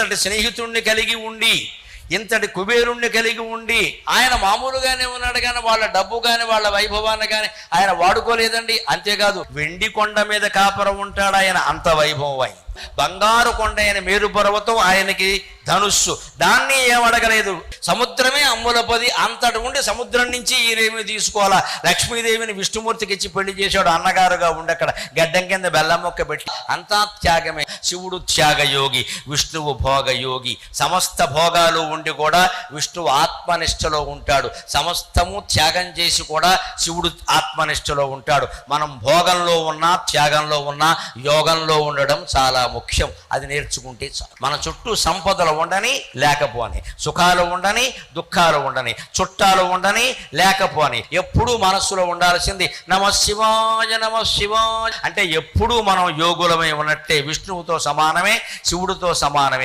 అంతటి స్నేహితుణ్ణి కలిగి ఉండి ఇంతటి కుబేరుణ్ణి కలిగి ఉండి ఆయన మామూలుగానే ఉన్నాడు కానీ వాళ్ళ డబ్బు కానీ వాళ్ళ వైభవాన్ని కానీ ఆయన వాడుకోలేదండి. అంతేకాదు వెండి కొండ మీద కాపురం ఉంటాడు ఆయన అంత వైభవం అయింది బంగారు కొండ అయిన మేరు పర్వతం ఆయనకి ధనుస్సు. దాన్ని ఏమడగలేదు సముద్రమే అమ్ములపది అంతటి ఉండి సముద్రం నుంచి ఈయనేమి తీసుకోవాలా? లక్ష్మీదేవిని విష్ణుమూర్తికి ఇచ్చి పెళ్ళి చేశాడు అన్నగారుగా ఉండి అక్కడ గడ్డం కింద బెల్లం మొక్క పెట్టి అంతా త్యాగమే. శివుడు త్యాగయోగి విష్ణువు భోగయోగి. సమస్త భోగాలు ఉండి కూడా విష్ణువు ఆత్మనిష్టలో ఉంటాడు. సమస్తము త్యాగం చేసి కూడా శివుడు ఆత్మనిష్టలో ఉంటాడు. మనం భోగంలో ఉన్నా త్యాగంలో ఉన్నా యోగంలో ఉండడం చాలా ముఖ్యం. అది నేర్చుకుంటే చాలు. మన చుట్టూ సంపదలు ఉండని లేకపోని సుఖాలు ఉండని దుఃఖాలు ఉండని. చుట్టాలు ఉండని లేకపోని ఎప్పుడూ మనస్సులో ఉండాల్సింది నమ శివాయ నమ శివాయ. అంటే ఎప్పుడూ మనం యోగులమై ఉన్నట్టే విష్ణువుతో సమానమే శివుడితో సమానమే.